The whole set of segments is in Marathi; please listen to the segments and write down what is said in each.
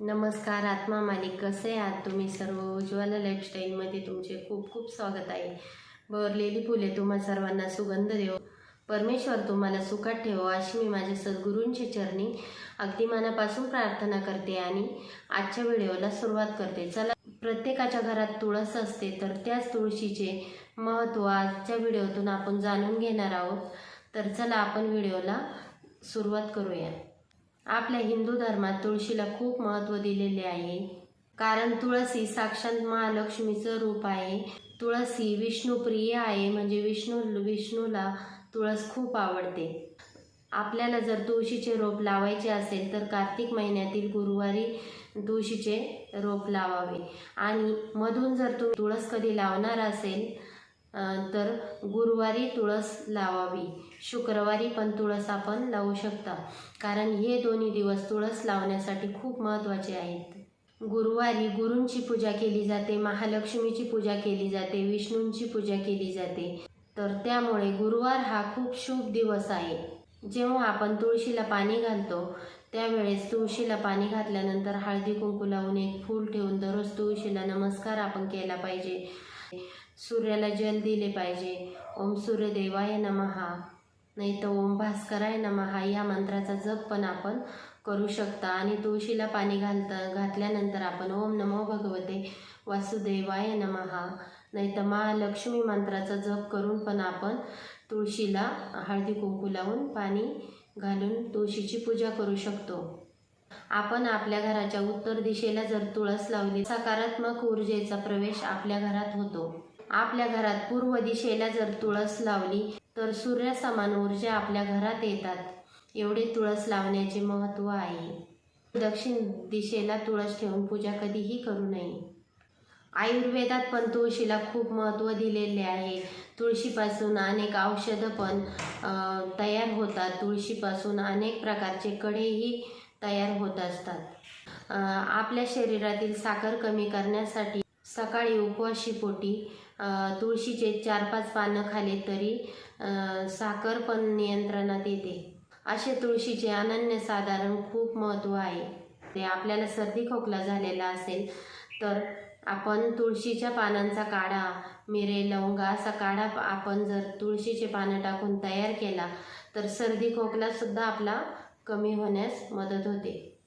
नमस्कार आत्मा मालिक. कसे आहात तुम्ही सर्व? उज्ज्वल लाईफस्टाईलमध्ये तुमचे खूप खूप स्वागत आहे. बहरलेली फुले तुम्हा सर्वांना सुगंध देव. परमेश्वर तुम्हाला सुखात ठेवो अशी मी माझ्या सद्गुरूंची चरणी अगदी मनापासून प्रार्थना करते आणि आजच्या व्हिडिओला सुरुवात करते. चला प्रत्येकाच्या घरात तुळस असते तर त्याच तुळशीचे महत्त्व आजच्या व्हिडिओतून आपण जाणून घेणार आहोत. तर चला आपण व्हिडिओला सुरुवात करूया. आपल्या हिंदू धर्मात तुळशीला खूप महत्त्व दिलेले आहे. कारण तुळस ही साक्षात महालक्ष्मीचं रूप आहे. तुळस ही विष्णुप्रिय आहे म्हणजे विष्णू विष्णूला तुळस खूप आवडते. आपल्याला जर तुळशीचे रोप लावायचे असेल तर कार्तिक महिन्यातील गुरुवारी तुळशीचे रोप लावावे. आणि मधून जर तुम्ही तुळस कधी लावणार असेल तर गुरुवारी तुळस लावावी. शुक्रवारी पण तुळस आपण लावू शकता. कारण हे दोन्ही दिवस तुळस लावण्यासाठी खूप महत्त्वाचे आहेत. गुरुवारी गुरूंची पूजा केली जाते महालक्ष्मीची पूजा केली जाते विष्णूंची पूजा केली जाते. तर त्यामुळे गुरुवार हा खूप शुभ दिवस आहे. जेव्हा आपण तुळशीला पाणी घालतो त्यावेळेस तुळशीला पाणी घातल्यानंतर हळदी कुंकू लावून एक फूल ठेवून दररोज तुळशीला नमस्कार आपण केला पाहिजे. सूर्याला जल दिले पाहिजे. ओम सूर्यदेवाय नमहा. नाही तर ओम भास्कराय नमहा या मंत्राचा जप पण आपण करू शकता. आणि तुळशीला पाणी घालता घातल्यानंतर आपण ओम नमो भगवते वासुदेवाय नमहा. नाही तर महालक्ष्मी मंत्राचा जप करून पण आपण तुळशीला हळदी कुंकू लावून पाणी घालून तुळशीची पूजा करू शकतो. आपण आपल्या घराच्या उत्तर दिशेला जर तुळस लावली सकारात्मक ऊर्जेचा प्रवेश आपल्या घरात होतो. आपल्या घरात पूर्व दिशेला जर तुळस लावली तर सूर्यासमान ऊर्जा आपल्या घरात येतात. एवढे तुळस लावण्याचे महत्त्व आहे. दक्षिण दिशेला तुळस ठेवून पूजा कधीही करू नये. आयुर्वेदात पण तुळशीला खूप महत्त्व दिलेले आहे. तुळशीपासून अनेक औषधं पण तयार होतात. तुळशीपासून अनेक प्रकारचे कडेही तयार होत असतात. आपल्या शरीरातील साखर कमी करण्यासाठी सकाळी उपवाशी पोटी तुळशीचे चार पाच पानं खाले तरी साखर पण नियंत्रणात येते. असे तुळशीचे अनन्यसाधारण खूप महत्त्व आहे. ते आपल्याला सर्दी खोकला झालेला असेल तर आपण तुळशीच्या पानांचा काढा मिरे लवंगा असा काढा आपण जर तुळशीचे पानं टाकून तयार केला तर सर्दी खोकलासुद्धा आपला कमी होण्यास मदत होते.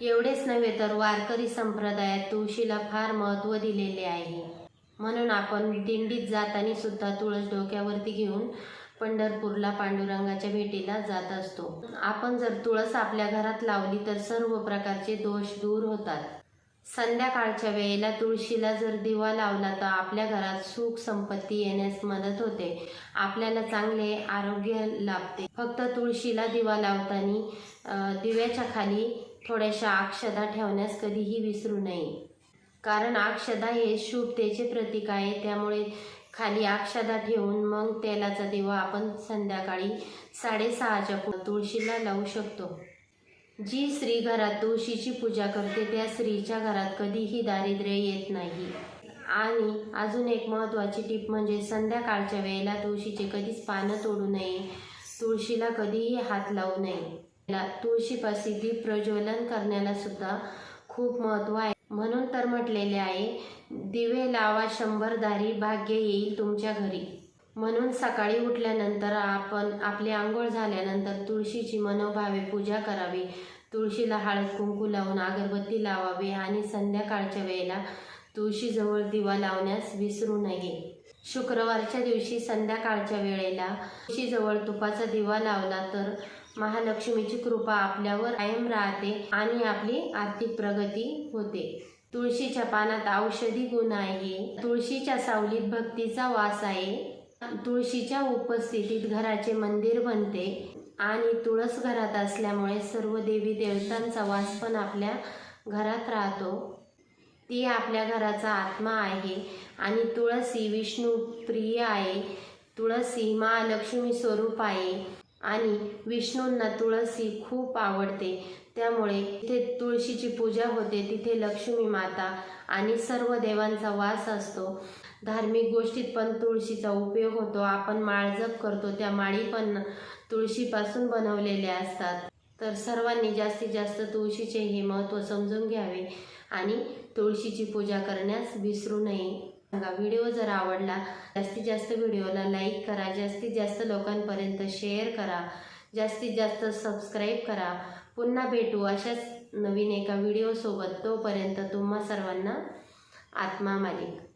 एवढेच नव्हे तर वारकरी संप्रदायात तुळशीला फार महत्त्व दिलेले आहे. म्हणून आपण दिंडीत जाताना सुद्धा तुळस डोक्यावरती घेऊन पंढरपूरला पांडुरंगाच्या भेटीला जात असतो. आपण जर तुळस आपल्या घरात लावली तर सर्व प्रकारचे दोष दूर होतात. संध्याकाळच्या वेळेला तुळशीला जर दिवा लावला तर आपल्या घरात सुख संपत्ती येण्यास मदत होते. आपल्याला चांगले आरोग्य लाभते. फक्त तुळशीला दिवा लावताना दिव्याच्या खाली थोड्याशा अक्षदा ठेवण्यास कधीही विसरू नये. कारण अक्षदा हे शुभतेचे प्रतीक आहे. त्यामुळे खाली अक्षदा ठेवून मग तेलाचा दिवा आपण संध्याकाळी साडेसहाच्या तुळशीला लावू शकतो. जी स्त्री घरात तुळशीची पूजा करते त्या स्त्रीच्या घरात कधीही दारिद्र्य येत नाही. आणि अजून एक महत्त्वाची टीप म्हणजे संध्याकाळच्या वेळेला तुळशीचे कधीच पानं तोडू नये. तुळशीला कधीही हात लावू नये. ला- तुळशीपाशी दीप प्रज्वलन करण्याला सुद्धा खूप महत्त्व आहे. म्हणून तर म्हटलेले आहे दिवे लावा शंभर दारी भाग्य येईल तुमच्या घरी. म्हणून सकाळी उठल्यानंतर आपण आपली आंघोळ झाल्यानंतर तुळशीची मनोभावे पूजा करावी. तुळशीला हळद कुंकू लावून अगरबत्ती लावावी आणि संध्याकाळच्या वेळेला तुळशीजवळ दिवा लावण्यास विसरू नये. शुक्रवारच्या दिवशी संध्याकाळच्या वेळेला तुळशीजवळ तुपाचा दिवा लावला तर महालक्ष्मीची कृपा आपल्यावर कायम राहते आणि आपली आर्थिक प्रगती होते. तुळशीच्या पानात औषधी गुण आहे. तुळशीच्या सावलीत भक्तीचा वास आहे. तुळशीच्या उपस्थितीत घराचे मंदिर बनते आणि तुळस घरात असल्यामुळे सर्व देवी देवतांचा वास पण आपल्या घरात राहतो. ती आपल्या घराचा आत्मा आहे आणि तुळस ही विष्णू प्रिय आहे. तुळस ही महालक्ष्मी स्वरूप आहे. आणि विष्णूंना तुळसी खूप आवडते. त्यामुळे तिथे तुळशीची पूजा होते तिथे लक्ष्मी माता आणि सर्व देवांचा वास असतो. धार्मिक गोष्टीत पण तुळशीचा उपयोग होतो. आपण माळजप करतो त्या माळी पण तुळशीपासून बनवलेल्या असतात. तर सर्वांनी जास्तीत जास्त तुळशीचे हे महत्त्व समजून घ्यावे आणि तुळशीची पूजा करण्यास विसरू नये. सांगा व्हिडिओ जर आवडला जास्तीत जास्त व्हिडिओला लाईक करा जास्तीत जास्त लोकांपर्यंत शेअर करा जास्तीत जास्त सबस्क्राईब करा. पुन्हा भेटू अशाच नवीन एका व्हिडिओसोबत. तोपर्यंत तुम्हा सर्वांना आत्मा मालिक.